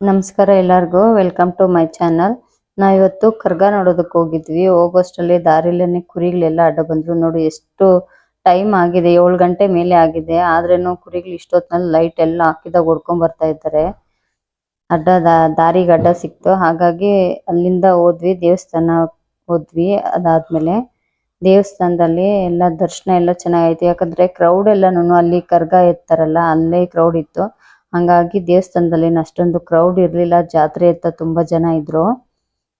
ನಮಸ್ಕಾರ ಎಲ್ಲರಿಗೂ. Welcome to my channel ನಾವಿವತ್ತು ಕರ್ಗ ನೋಡೋದಕ್ಕೆ ಹೋಗಿದ್ವಿ. ಹೋಗೋಷ್ಟರಲ್ಲಿ ದಾರಿಲೇನೆ ಕುರಿಗಳೆಲ್ಲ ಅಡ್ಡ ಬಂದ್ರು. ನೋಡಿ, ಎಷ್ಟು ಟೈಮ್ ಆಗಿದೆ. ಏಳು ಗಂಟೆ ಮೇಲೆ ಆಗಿದೆ. ಆದ್ರೇನು ಕುರಿಗಳು ಇಷ್ಟೊತ್ತಿನಲ್ಲಿ ಲೈಟ್ ಎಲ್ಲ ಹಾಕಿದಾಗ ಹೊಡ್ಕೊಂಡ್ ಬರ್ತಾ ಇದ್ದಾರೆ. ಅಡ್ಡ ದಾರಿಗೆ ಅಡ್ಡ ಸಿಕ್ತು. ಹಾಗಾಗಿ ಅಲ್ಲಿಂದ ಹೋದ್ವಿ. ದೇವಸ್ಥಾನ ಹೋದ್ವಿ. ಅದಾದ್ಮೇಲೆ ದೇವಸ್ಥಾನದಲ್ಲಿ ಎಲ್ಲ ದರ್ಶನ ಎಲ್ಲ ಚೆನ್ನಾಗೈತೆ. ಯಾಕಂದ್ರೆ ಕ್ರೌಡ್ ಎಲ್ಲಾನು ಅಲ್ಲಿ ಕರ್ಗ ಎತ್ತಾರಲ್ಲ, ಅಲ್ಲೇ ಕ್ರೌಡ್ ಇತ್ತು. ಹಂಗಾಗಿ ದೇವಸ್ಥಾನದಲ್ಲಿ ಏನು ಅಷ್ಟೊಂದು ಕ್ರೌಡ್ ಇರಲಿಲ್ಲ. ಜಾತ್ರೆ ಅಂತ ತುಂಬಾ ಜನ ಇದ್ರು.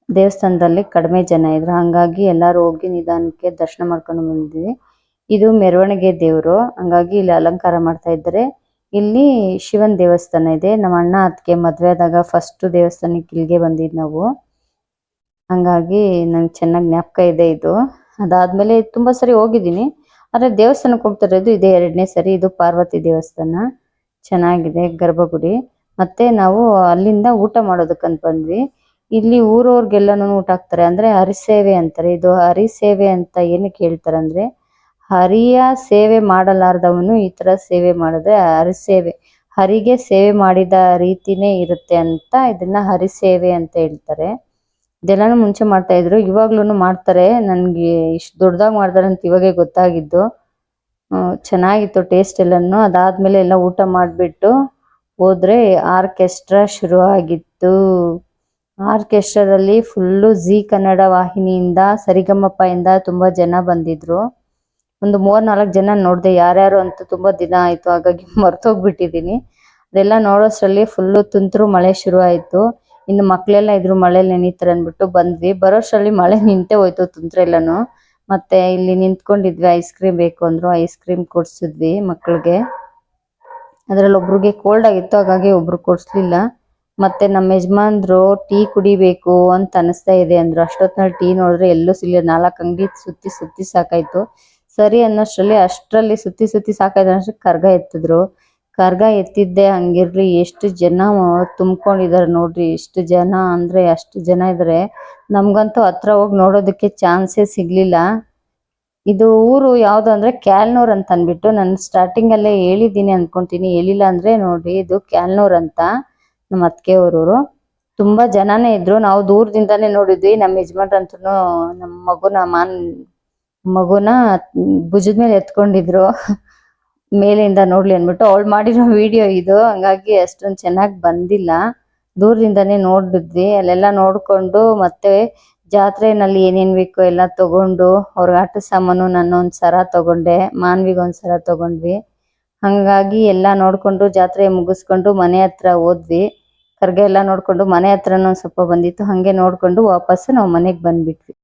ದೇವಸ್ಥಾನದಲ್ಲಿ ಕಡಿಮೆ ಜನ ಇದ್ರು. ಹಂಗಾಗಿ ಎಲ್ಲಾರು ಹೋಗಿ ನಿಧಾನಕ್ಕೆ ದರ್ಶನ ಮಾಡ್ಕೊಂಡು ಬಂದಿದ್ವಿ. ಇದು ಮೆರವಣಿಗೆ ದೇವ್ರು. ಹಂಗಾಗಿ ಇಲ್ಲಿ ಅಲಂಕಾರ ಮಾಡ್ತಾ ಇದ್ದಾರೆ. ಇಲ್ಲಿ ಶಿವನ್ ದೇವಸ್ಥಾನ ಇದೆ. ನಮ್ಮ ಅಣ್ಣ ಅತ್ತಿಗೆ ಮದುವೆ ಆದಾಗ ಫಸ್ಟ್ ದೇವಸ್ಥಾನಕ್ಕೆ ಇಲ್ಲಿಗೆ ಬಂದಿದ್ ನಾವು. ಹಂಗಾಗಿ ನಂಗೆ ಚೆನ್ನಾಗಿ ಜ್ಞಾಪಕ ಇದೆ ಇದು. ಅದಾದ್ಮೇಲೆ ತುಂಬಾ ಸರಿ ಹೋಗಿದ್ದೀನಿ. ಆದ್ರೆ ದೇವಸ್ಥಾನಕ್ಕೆ ಹೋಗ್ತಾ ಇರೋದು ಇದೇ ಎರಡನೇ ಸರಿ. ಇದು ಪಾರ್ವತಿ ದೇವಸ್ಥಾನ. ಚೆನ್ನಾಗಿದೆ, ಗರ್ಭಗುಡಿ. ಮತ್ತೆ ನಾವು ಅಲ್ಲಿಂದ ಊಟ ಮಾಡೋದಕ್ಕಂತ ಬಂದ್ವಿ. ಇಲ್ಲಿ ಊರವ್ರಿಗೆಲ್ಲಾನು ಊಟ ಹಾಕ್ತಾರೆ. ಅಂದ್ರೆ ಹರಿಸೇವೆ ಅಂತಾರೆ. ಇದು ಹರಿಸೇವೆ ಅಂತ ಏನಕ್ಕೆ ಹೇಳ್ತಾರೆ ಅಂದ್ರೆ, ಹರಿಯ ಸೇವೆ ಮಾಡಲಾರ್ದವನು ಈ ತರ ಸೇವೆ ಮಾಡಿದ್ರೆ ಹರಿಸೇವೆ ಹರಿಗೆ ಸೇವೆ ಮಾಡಿದ ರೀತಿನೇ ಇರುತ್ತೆ ಅಂತ ಇದನ್ನ ಹರಿಸೇವೆ ಅಂತ ಹೇಳ್ತಾರೆ. ಇದೆಲ್ಲಾನು ಮುಂಚೆ ಮಾಡ್ತಾ ಇದ್ರು. ಇವಾಗ್ಲೂನು ಮಾಡ್ತಾರೆ. ನನ್ಗೆ ಇಷ್ಟು ದೊಡ್ಡದಾಗಿ ಮಾಡ್ತಾರೆ ಅಂತ ಇವಾಗೆ ಗೊತ್ತಾಗಿದ್ದು. ಚೆನ್ನಾಗಿತ್ತು ಟೇಸ್ಟ್ ಎಲ್ಲಾನು. ಅದಾದ್ಮೇಲೆ ಎಲ್ಲ ಊಟ ಮಾಡಿಬಿಟ್ಟು ಹೋದ್ರೆ ಆರ್ಕೆಸ್ಟ್ರಾ ಶುರು ಆಗಿತ್ತು ಆರ್ಕೆಸ್ಟ್ರಾದಲ್ಲಿ ಫುಲ್ಲು ಜಿ ಕನ್ನಡ ವಾಹಿನಿಯಿಂದ ಸರಿಗಮಪ ಇಂದ ತುಂಬಾ ಜನ ಬಂದಿದ್ರು. ಒಂದು ಮೂರ್ ನಾಲ್ಕು ಜನ ನೋಡಿದೆ, ಯಾರ್ಯಾರು ಅಂತ ತುಂಬಾ ದಿನ ಆಯ್ತು, ಹಾಗಾಗಿ ಮರ್ತೋಗ್ಬಿಟ್ಟಿದೀನಿ ಅದೆಲ್ಲ ನೋಡೋಷ್ಟರಲ್ಲಿ ಫುಲ್ಲು ತುಂತುರು ಮಳೆ ಶುರು ಆಯ್ತು ಇನ್ನು ಮಕ್ಕಳೆಲ್ಲ ಇದ್ರು ಮಳೆಯಲ್ಲಿ ನೆನೀತಾರೆ ಅಂದ್ಬಿಟ್ಟು ಬಂದ್ವಿ. ಬರೋಷ್ಟರಲ್ಲಿ ಮಳೆ ನಿಂತೇ ಹೋಯ್ತು, ತುಂತುರು ಎಲ್ಲಾನು. ಮತ್ತೆ ಇಲ್ಲಿ ನಿಂತ್ಕೊಂಡಿದ್ವಿ ಐಸ್ ಕ್ರೀಮ್ ಬೇಕು ಅಂದ್ರು ಐಸ್ ಕ್ರೀಮ್ ಕೊಡ್ಸಿದ್ವಿ ಮಕ್ಕಳಿಗೆ ಅದ್ರಲ್ಲಿ ಒಬ್ರಿಗೆ ಕೋಲ್ಡ್ ಆಗಿತ್ತು, ಹಾಗಾಗಿ ಒಬ್ರು ಕೊಡ್ಸ್ಲಿಲ್ಲ. ಮತ್ತೆ ನಮ್ಮ ಯಜಮಾನ್ರು, ಟೀ ಕುಡಿಬೇಕು ಅಂತ ಅನಿಸ್ತಾ ಇದೆ ಅಂದ್ರು. ಅಷ್ಟೊತ್ತಿನಲ್ಲಿ ಟೀ ನೋಡಿದ್ರೆ ಎಲ್ಲೂ ಸಿಗ್ಲಿಲ್ಲ. ನಾಲ್ಕು ಅಂಗಡಿ ಸುತ್ತಿ ಸುತ್ತಿ ಸಾಕಾಯ್ತು. ಸರಿ ಅನ್ನೋಷ್ಟರಲ್ಲಿ ಅಷ್ಟರಲ್ಲಿ ಸುತ್ತಿ ಸುತ್ತಿ ಸಾಕಾಯ್ತು ಅನ್ನೋಷ್ಟು ಕರ್ಗ ಎತ್ತಿದ್ರು. ಕರ್ಗ ಎತ್ತಿದ್ದೆ ಹಂಗಿರ್ಲಿ, ಎಷ್ಟು ಜನ ತುಂಬ್ಕೊಂಡಿದ್ದಾರೆ ನೋಡ್ರಿ. ಎಷ್ಟು ಜನ ಅಂದ್ರೆ ಅಷ್ಟು ಜನ ಇದಾರೆ. ನಮ್ಗಂತೂ ಹತ್ರ ಹೋಗಿ ನೋಡೋದಕ್ಕೆ ಚಾನ್ಸೇ ಸಿಗ್ಲಿಲ್ಲ. ಇದು ಊರು ಯಾವ್ದು ಅಂದ್ರೆ ಕ್ಯಾಲ್ನೂರ್ ಅಂತ ಅಂದ್ಬಿಟ್ಟು ನಾನು ಸ್ಟಾರ್ಟಿಂಗ್ ಅಲ್ಲೇ ಹೇಳಿದ್ದೀನಿ ಅಂದ್ಕೊಂತೀನಿ ಹೇಳಿಲ್ಲ ಅಂದ್ರೆ ನೋಡಿ, ಇದು ಕ್ಯಾಲ್ನೂರ್ ಅಂತ ನಮ್ಮ ಅತ್ತಿಗೆ ಊರು ತುಂಬಾ ಜನನೇ ಇದ್ರು. ನಾವು ದೂರದಿಂದಾನೇ ನೋಡಿದ್ವಿ. ನಮ್ಮ ಯಜಮಾನ್ರಂತೂ ನಮ್ಮ ಮಗುನ ಮಾನ್, ಮಗುನ ಭುಜದ ಮೇಲೆ ಎತ್ಕೊಂಡಿದ್ರು. ಮೇಲಿಂದ ನೋಡ್ಲಿ ಅಂದ್ಬಿಟ್ಟು ಅವಳು ಮಾಡಿರೋ ವಿಡಿಯೋ ಇದು. ಹಂಗಾಗಿ ಅಷ್ಟೊಂದು ಚೆನ್ನಾಗಿ ಬಂದಿಲ್ಲ. ದೂರದಿಂದಾನೇ ನೋಡಿದ್ವಿ. ಅಲ್ಲೆಲ್ಲ ನೋಡ್ಕೊಂಡು ಮತ್ತೆ ಜಾತ್ರೆನಲ್ಲಿ ಏನೇನ್ ಬೇಕೋ ಎಲ್ಲ ತಗೊಂಡು ಅವ್ರ ಆಟ ಸಾಮಾನು ನಾನು ಒಂದ್ ಸರ ತಗೊಂಡೆ, ಮಾನ್ವಿಗ್ ಒಂದ್ ಸರ ತಗೊಂಡ್ವಿ. ಹಂಗಾಗಿ ಎಲ್ಲ ನೋಡ್ಕೊಂಡು ಜಾತ್ರೆ ಮುಗಿಸ್ಕೊಂಡು ಮನೆ ಹತ್ರ ಹೋದ್ವಿ. ಕರ್ಗೆ ಎಲ್ಲ ನೋಡ್ಕೊಂಡು ಮನೆ ಹತ್ರನೂ ಒಂದ್ ಸ್ವಲ್ಪ ಬಂದಿತ್ತು. ಹಂಗೆ ನೋಡ್ಕೊಂಡು ವಾಪಸ್ ನಾವು ಮನೆಗೆ ಬಂದ್ಬಿಟ್ವಿ.